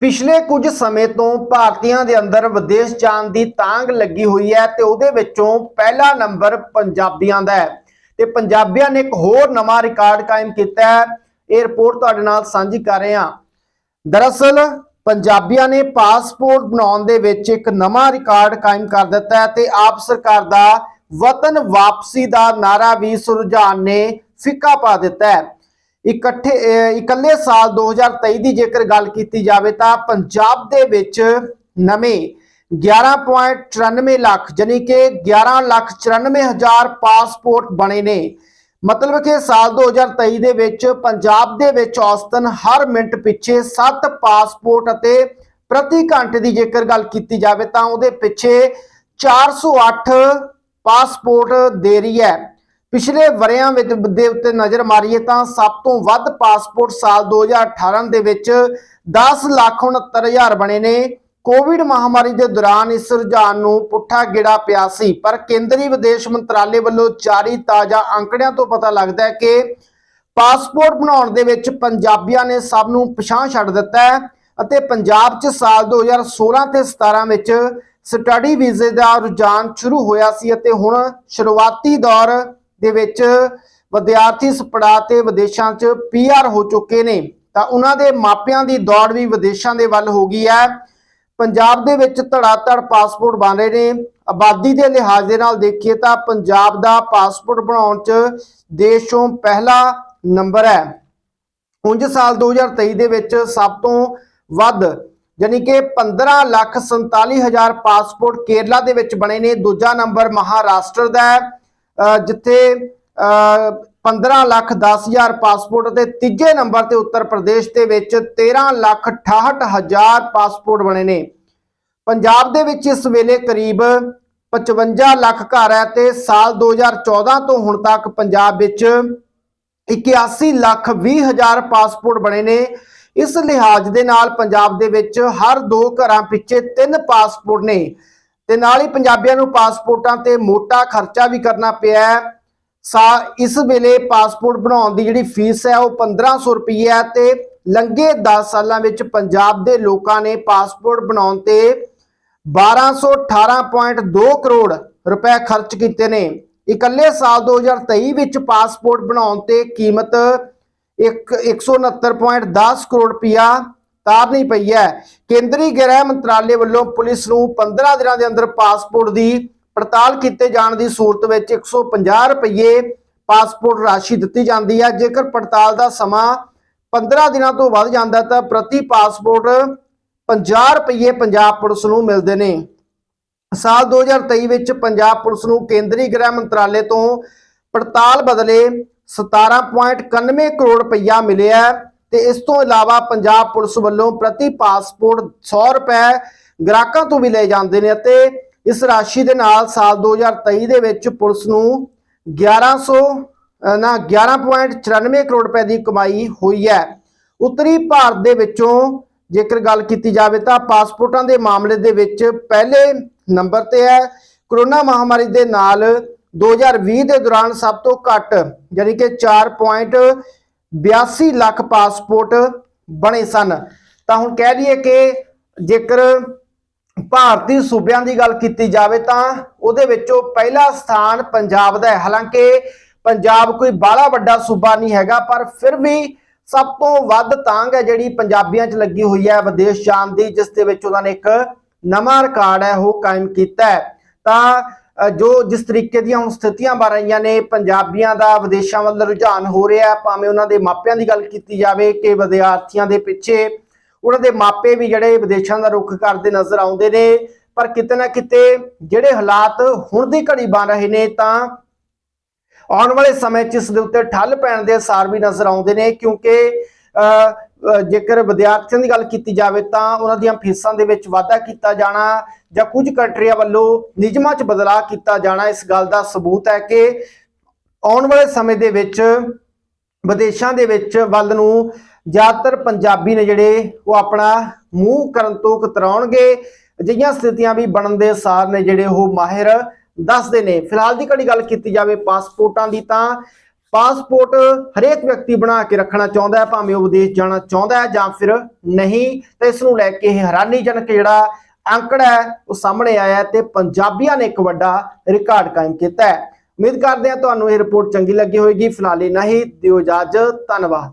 ਪਿਛਲੇ ਕੁਝ ਸਮੇਂ ਤੋਂ ਭਾਰਤੀਆਂ ਦੇ ਅੰਦਰ ਵਿਦੇਸ਼ ਜਾਣ ਦੀ ਤਾਂਗ ਲੱਗੀ ਹੋਈ ਹੈ ਤੇ ਉਹਦੇ ਵਿੱਚੋਂ ਪਹਿਲਾ ਨੰਬਰ ਪੰਜਾਬੀਆਂ ਦਾ ਹੈ। ਤੇ ਪੰਜਾਬੀਆਂ ਨੇ ਇੱਕ ਹੋਰ ਨਵਾਂ ਰਿਕਾਰਡ ਕਾਇਮ ਕੀਤਾ ਹੈ। ਇਹ ਰਿਪੋਰਟ ਤੁਹਾਡੇ ਨਾਲ ਸਾਂਝੀ ਕਰ ਰਹੇ ਹਾਂ। ਦਰਅਸਲ, ਪੰਜਾਬੀਆਂ ਨੇ ਪਾਸਪੋਰਟ ਬਣਾਉਣ ਦੇ ਵਿੱਚ ਇੱਕ ਨਵਾਂ ਰਿਕਾਰਡ ਕਾਇਮ ਕਰ ਦਿੱਤਾ ਹੈ ਤੇ ਆਪ ਸਰਕਾਰ ਦਾ ਵਤਨ ਵਾਪਸੀ ਦਾ ਨਾਰਾ ਵੀ ਇਸ ਨੇ ਫਿੱਕਾ ਪਾ ਦਿੱਤਾ ਹੈ। ਇਕੱਠੇ ਇਕੱਲੇ ਸਾਲ 2023 ਦੀ ਜੇਕਰ ਗੱਲ ਕੀਤੀ ਜਾਵੇ ਤਾਂ ਪੰਜਾਬ ਦੇ ਵਿੱਚ ਨਵੇਂ 11.94 ਲੱਖ ਜਾਨੀ ਕਿ 11 ਲੱਖ 94 ਹਜ਼ਾਰ ਪਾਸਪੋਰਟ ਬਣੇ ਨੇ। ਮਤਲਬ ਕਿ ਸਾਲ 2023 ਦੇ ਵਿੱਚ ਪੰਜਾਬ ਦੇ ਵਿੱਚ ਔਸਤਨ ਹਰ ਮਿੰਟ ਪਿੱਛੇ 7 ਪਾਸਪੋਰਟ ਅਤੇ ਪ੍ਰਤੀ ਘੰਟੇ ਦੀ ਜੇਕਰ ਗੱਲ ਕੀਤੀ ਜਾਵੇ ਤਾਂ ਉਹਦੇ ਪਿੱਛੇ 408 ਪਾਸਪੋਰਟ ਦੇ ਰਹੀ ਹੈ। ਪਿਛਲੇ ਵਰਿਆਂ ਵਿੱਚ ਦੇ ਉੱਤੇ ਨਜ਼ਰ ਮਾਰੀਏ ਤਾਂ ਸਭ ਤੋਂ ਵੱਧ ਪਾਸਪੋਰਟ ਸਾਲ 2018 ਦੇ ਵਿੱਚ 10 ਲੱਖ 69 ਹਜ਼ਾਰ ਬਣੇ ਨੇ। ਕੋਵਿਡ ਮਹਾਮਾਰੀ ਦੇ ਦੌਰਾਨ ਇਸ ਰੁਝਾਨ ਨੂੰ ਪੁੱਠਾ ਗਿੜਾ ਪਿਆ ਸੀ, ਪਰ ਕੇਂਦਰੀ ਵਿਦੇਸ਼ ਮੰਤਰਾਲੇ ਵੱਲੋਂ ਜਾਰੀ ਤਾਜ਼ਾ ਅੰਕੜਿਆਂ ਤੋਂ ਪਤਾ ਲੱਗਦਾ ਹੈ ਕਿ ਪਾਸਪੋਰਟ ਬਣਾਉਣ ਦੇ ਵਿੱਚ ਪੰਜਾਬੀਆਂ ਨੇ ਸਭ ਨੂੰ ਪਛਾਣ ਛੱਡ ਦਿੱਤਾ ਹੈ ਅਤੇ ਪੰਜਾਬ 'ਚ ਸਾਲ 2016 ਤੇ 17 ਵਿੱਚ ਸਟੱਡੀ ਵੀਜ਼ੇ ਦਾ ਰੁਝਾਨ ਸ਼ੁਰੂ ਹੋਇਆ ਸੀ ਅਤੇ ਹੁਣ ਸ਼ੁਰੂਆਤੀ ਦੌਰ ਦੇ ਵਿੱਚ ਵਿਦਿਆਰਥੀ ਇਸ ਪੜਾਅ ਤੇ ਵਿਦੇਸ਼ਾਂ 'ਚ ਪੀਆਰ ਹੋ ਚੁੱਕੇ ਨੇ। ਤਾਂ ਉਹਨਾਂ ਦੇ ਮਾਪਿਆਂ ਦੀ ਦੌੜ ਵੀ ਵਿਦੇਸ਼ਾਂ ਦੇ ਵੱਲ ਹੋ ਗਈ ਹੈ। ਪੰਜਾਬ ਦੇ ਵਿੱਚ ਧੜਾਧੜ ਪਾਸਪੋਰਟ ਬਣ ਰਹੇ ਨੇ। ਆਬਾਦੀ ਦੇ ਲਿਹਾਜ਼ ਦੇ ਨਾਲ ਦੇਖੀਏ ਤਾਂ ਪੰਜਾਬ ਦਾ ਪਾਸਪੋਰਟ ਬਣਾਉਣ 'ਚ ਦੇਸ਼ 'ਚੋਂ ਪਹਿਲਾ ਨੰਬਰ ਹੈ। ਉਂਝ ਸਾਲ 2023 ਦੇ ਵਿੱਚ ਸਭ ਤੋਂ ਵੱਧ ਯਾਨੀ ਕਿ 15 ਲੱਖ 47 ਹਜ਼ਾਰ ਪਾਸਪੋਰਟ ਕੇਰਲਾ ਦੇ ਵਿੱਚ ਬਣੇ ਨੇ। ਦੂਜਾ ਨੰਬਰ ਮਹਾਰਾਸ਼ਟਰ ਦਾ ਹੈ। ਜਿੱਥੇ, ਅਹ 15 ਲੱਖ 10 ਹਜ਼ਾਰ ਪਾਸਪੋਰਟ ਅਤੇ ਤੀਜੇ ਨੰਬਰ ਤੇ ਉੱਤਰ ਪ੍ਰਦੇਸ਼ ਦੇ ਵਿੱਚ 13 ਲੱਖ 68 ਹਜ਼ਾਰ ਪਾਸਪੋਰਟ ਬਣੇ ਨੇ। ਪੰਜਾਬ ਦੇ ਵਿੱਚ ਇਸ ਵੇਲੇ ਕਰੀਬ 55 ਲੱਖ ਘਰ ਹੈ ਤੇ ਸਾਲ 2014 ਤੋਂ ਹੁਣ ਤੱਕ ਪੰਜਾਬ ਵਿੱਚ 81 ਲੱਖ 20 ਹਜ਼ਾਰ ਪਾਸਪੋਰਟ ਬਣੇ ਨੇ। ਇਸ ਲਿਹਾਜ਼ ਦੇ ਨਾਲ ਪੰਜਾਬ ਦੇ ਵਿੱਚ ਹਰ ਦੋ ਘਰਾਂ ਪਿੱਛੇ ਤਿੰਨ ਪਾਸਪੋਰਟ ਨੇ। ਤੇ ਨਾਲ ਹੀ ਪੰਜਾਬੀਆਂ ਨੂੰ ਪਾਸਪੋਰਟਾਂ ਤੇ ਮੋਟਾ ਖਰਚਾ ਵੀ ਕਰਨਾ ਪਿਆ ਸਾ ਇਸ ਵੇਲੇ ਪਾਸਪੋਰਟ ਬਣਾਉਣ ਦੀ ਜਿਹੜੀ ਫੀਸ ਹੈ ਉਹ 1500 ਰੁਪਏ ਹੈ ਤੇ ਲੰਘੇ 10 ਸਾਲਾਂ ਵਿੱਚ ਪੰਜਾਬ ਦੇ ਲੋਕਾਂ ਨੇ ਪਾਸਪੋਰਟ ਬਣਾਉਣ ਤੇ 1218.2 ਕਰੋੜ ਰੁਪਏ ਖਰਚ ਕੀਤੇ ਨੇ। ਇਕੱਲੇ ਸਾਲ 2023 ਵਿੱਚ ਪਾਸਪੋਰਟ ਬਣਾਉਣ ਤੇ ਕੀਮਤ ਇੱਕ 169.10 ਕਰੋੜ ਰੁਪਇਆ ਤਾਰਨੀ ਪਈ ਹੈ। ਕੇਂਦਰੀ ਗ੍ਰਹਿ ਮੰਤਰਾਲੇ ਵੱਲੋਂ ਪੁਲਿਸ ਨੂੰ 15 ਦਿਨਾਂ ਦੇ ਅੰਦਰ ਪਾਸਪੋਰਟ ਦੀ ਪੜਤਾਲ ਕੀਤੇ ਜਾਣ ਦੀ ਸੂਰਤ ਵਿੱਚ 150 ਰੁਪਏ ਪਾਸਪੋਰਟ ਰਾਸ਼ੀ ਦਿੱਤੀ ਜਾਂਦੀ ਹੈ। ਜੇਕਰ ਪੜਤਾਲ ਦਾ ਸਮਾਂ 15 ਦਿਨਾਂ ਤੋਂ ਵੱਧ ਜਾਂਦਾ ਤਾਂ ਪ੍ਰਤੀ ਪਾਸਪੋਰਟ 50 ਰੁਪਏ ਪੰਜਾਬ ਪੁਲਿਸ ਨੂੰ ਮਿਲਦੇ ਨੇ। ਸਾਲ 2023 ਵਿੱਚ ਪੰਜਾਬ ਪੁਲਿਸ ਨੂੰ ਕੇਂਦਰੀ ਗ੍ਰਹਿ ਮੰਤਰਾਲੇ ਤੋਂ ਪੜਤਾਲ ਬਦਲੇ 17.91 ਕਰੋੜ ਰੁਪਈਆ ਮਿਲਿਆ ਤੇ ਇਸ ਤੋਂ ਇਲਾਵਾ ਪੰਜਾਬ ਪੁਲਿਸ ਵੱਲੋਂ ਪ੍ਰਤੀ ਪਾਸਪੋਰਟ 100 ਰੁਪਏ ਗ੍ਰਾਹਕਾਂ ਤੋਂ ਵੀ ਲਏ ਜਾਂਦੇ ਨੇ ਅਤੇ ਇਸ ਰਾਸ਼ੀ ਦੇ ਨਾਲ ਸਾਲ 2023 ਦੇ ਵਿੱਚ ਪੁਲਿਸ ਨੂੰ 1100 ਅ, ਨਾ 11.94 ਕਰੋੜ ਰੁਪਏ ਦੀ ਕਮਾਈ ਹੋਈ ਹੈ। ਉੱਤਰੀ ਭਾਰਤ ਦੇ ਵਿੱਚੋਂ ਜੇਕਰ ਗੱਲ ਕੀਤੀ ਜਾਵੇ ਤਾਂ ਪਾਸਪੋਰਟਾਂ ਦੇ ਮਾਮਲੇ ਦੇ ਵਿੱਚ ਪਹਿਲੇ ਨੰਬਰ ਤੇ ਹੈ। ਕਰੋਨਾ ਮਹਾਮਾਰੀ ਦੇ ਨਾਲ 2020 ਦੇ ਦੌਰਾਨ ਸਭ ਤੋਂ ਘੱਟ ਯਾਨੀ ਕਿ 4.82 ਲੱਖ ਪਾਸਪੋਰਟ ਬਣੇ ਸਨ। ਤਾਂ ਹੁਣ ਕਹਿ ਲਈਏ ਕਿ ਜੇਕਰ ਭਾਰਤੀ ਸੂਬਿਆਂ ਦੀ ਗੱਲ ਕੀਤੀ ਜਾਵੇ ਤਾਂ ਉਹਦੇ ਵਿੱਚੋਂ ਪਹਿਲਾ ਸਥਾਨ ਪੰਜਾਬ ਦਾ ਹੈ। ਹਾਲਾਂਕਿ ਪੰਜਾਬ ਕੋਈ ਬਾਹਲਾ ਵੱਡਾ ਸੂਬਾ ਨਹੀਂ ਹੈਗਾ, ਪਰ ਫਿਰ ਵੀ ਸਭ ਤੋਂ ਵੱਧ ਤਾਂਗ ਹੈ ਜਿਹੜੀ ਪੰਜਾਬੀਆਂ 'ਚ ਲੱਗੀ ਹੋਈ ਹੈ ਵਿਦੇਸ਼ ਜਾਣ ਦੀ, ਜਿਸ ਦੇ ਵਿੱਚ ਉਹਨਾਂ ਨੇ ਇੱਕ ਨਵਾਂ ਰਿਕਾਰਡ ਹੈ, ਉਹ ਕਾਇਮ ਕੀਤਾ ਹੈ। ਤਾਂ ਜੋ ਜਿਸ ਤਰੀਕੇ ਦੀਆਂ ਹੁਣ ਸਥਿਤੀਆਂ ਬਣ ਰਹੀਆਂ ਨੇ ਪੰਜਾਬੀਆਂ ਦਾ ਵਿਦੇਸ਼ਾਂ ਵੱਲ ਰੁਝਾਨ ਹੋ ਰਿਹਾ ਭਾਵੇਂ ਉਹਨਾਂ ਦੇ ਮਾਪਿਆਂ ਦੀ ਗੱਲ ਕੀਤੀ ਜਾਵੇ ਕਿ ਵਿਦਿਆਰਥੀਆਂ ਦੇ ਪਿੱਛੇ ਉਹਨਾਂ ਦੇ ਮਾਪੇ ਵੀ ਜਿਹੜੇ ਵਿਦੇਸ਼ਾਂ ਦਾ ਰੁਖ ਕਰਦੇ ਨਜ਼ਰ ਆਉਂਦੇ ਨੇ ਪਰ ਕਿਤੇ ਨਾ ਕਿਤੇ ਜਿਹੜੇ ਹਾਲਾਤ ਹੁਣ ਦੀ ਘੜੀ ਬਣ ਰਹੇ ਨੇ ਤਾਂ ਆਉਣ ਵਾਲੇ ਸਮੇਂ 'ਚ ਇਸ ਦੇ ਉੱਤੇ ਠੱਲ ਪੈਣ ਦੇ ਅਸਾਰ ਵੀ ਨਜ਼ਰ ਆਉਂਦੇ ਨੇ ਕਿਉਂਕਿ ਅ, ਜੇਕਰ ਵਿਦਿਆਰਥੀਆਂ ਦੀ ਗੱਲ ਕੀਤੀ ਜਾਵੇ ਤਾਂ ਉਹਨਾਂ ਦੀਆਂ ਫੀਸਾਂ ਦੇ ਵਿੱਚ ਵਾਧਾ ਕੀਤਾ ਜਾਣਾ ਜਾਂ ਕੁਝ ਕੰਟਰੀਆਂ ਵੱਲੋਂ ਨਿਯਮਾਂ 'ਚ ਬਦਲਾਅ ਕੀਤਾ ਜਾਣਾ, ਇਸ ਗੱਲ ਦਾ ਸਬੂਤ ਹੈ ਕਿ ਆਉਣ ਵਾਲੇ ਸਮੇਂ ਦੇ ਵਿੱਚ ਵਿਦੇਸ਼ਾਂ ਦੇ ਵਿੱਚ ਵੱਲ ਨੂੰ ਜ਼ਿਆਦਾਤਰ ਪੰਜਾਬੀ ਨੇ ਜਿਹੜੇ ਉਹ ਆਪਣਾ ਮੂੰਹ ਕਰਨ ਤੋਂ ਕਤਰਾਉਣਗੇ। ਅਜਿਹੀਆਂ ਸਥਿਤੀਆਂ ਵੀ ਬਣਨ ਦੇ ਸਾਰ ਨੇ ਜਿਹੜੇ ਉਹ ਮਾਹਿਰ ਦੱਸਦੇ ਨੇ। ਫਿਲਹਾਲ ਦੀ ਘੜੀ ਗੱਲ ਕੀਤੀ ਜਾਵੇ ਪਾਸਪੋਰਟਾਂ ਦੀ ਤਾਂ ਪਾਸਪੋਰਟ ਹਰੇਕ ਵਿਅਕਤੀ ਬਣਾ ਕੇ ਰੱਖਣਾ ਚਾਹੁੰਦਾ ਹੈ, ਭਾਵੇਂ ਉਹ ਵਿਦੇਸ਼ ਜਾਣਾ ਚਾਹੁੰਦਾ ਹੈ ਜਾਂ ਫਿਰ ਨਹੀਂ, ਤਾਂ ਇਸ ਨੂੰ ਲੈ ਕੇ ਇਹ ਹੈਰਾਨੀਜਨਕ ਜਿਹੜਾ ਅੰਕੜਾ ਹੈ, ਉਹ ਸਾਹਮਣੇ ਆਇਆ ਹੈ ਤੇ ਪੰਜਾਬੀਆਂ ਨੇ ਇੱਕ ਵੱਡਾ ਰਿਕਾਰਡ ਕਾਇਮ ਕੀਤਾ ਹੈ। ਉਮੀਦ ਕਰਦੇ ਹਾਂ ਤੁਹਾਨੂੰ ਇਹ ਰਿਪੋਰਟ ਚੰਗੀ ਲੱਗੀ ਹੋਵੇਗੀ। ਫਿਲਹਾਲ ਇੰਨਾ ਹੀ, ਦਿਓ ਇਜਾਜ਼ਤ, ਧੰਨਵਾਦ।